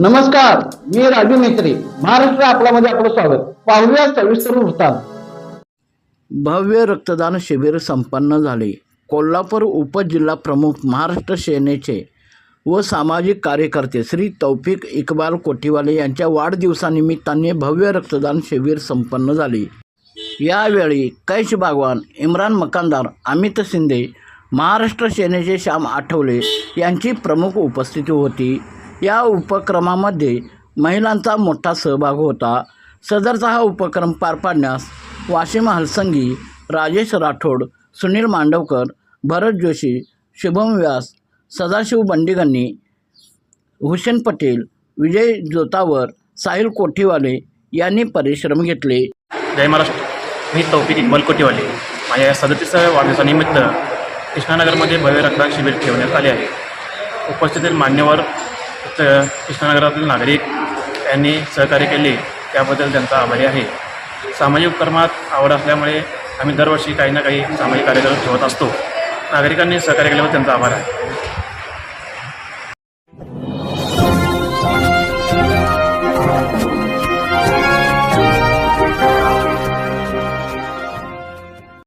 नमस्कार मी राजू मेत्री महाराष्ट्र आपल्यामध्ये आपलं स्वागत. पाहूया सविस्तर वृत्तांत. भव्य रक्तदान शिबिर संपन्न झाले. कोल्हापूर उपजिल्हा प्रमुख महाराष्ट्र सेनेचे व सामाजिक कार्यकर्ते श्री तौफिक इकबाल कोठीवाले यांच्या वाढदिवसानिमित्ताने भव्य रक्तदान शिबिर संपन्न झाले. यावेळी कैश बागवान इम्रान मकानदार अमित शिंदे महाराष्ट्र सेनेचे श्याम आठवले यांची प्रमुख उपस्थिती होती. या उपक्रमामध्ये महिलांचा मोठा सहभाग होता. सदरचा हा उपक्रम पार पाडण्यास वाशिम हलसंगी राजेश राठोड सुनील मांडवकर भरत जोशी शुभम व्यास सदाशिव बंडिगांनी हुसेन पटेल विजय जोतावर साहिल कोठीवाले यांनी परिश्रम घेतले. जय महाराष्ट्र. मी तौफिक इकबाल कोटीवाले माझ्या या सदतीसाव्या वाढदिवसानिमित्त कृष्णानगरमध्ये भव्य रक्तदान शिबिर ठेवण्यात आले आहे. उपस्थित मान्यवर तर कृष्णानगरातील नागरिक यांनी सहकार्य केले त्याबद्दल त्यांचा आभारी आहे. सामाजिक उपक्रमात आवड असल्यामुळे आम्ही दरवर्षी काही ना काही सामाजिक कार्यक्रम ठेवत असतो. नागरिकांनी सहकार्य केल्यावर त्यांचा आभार आहे.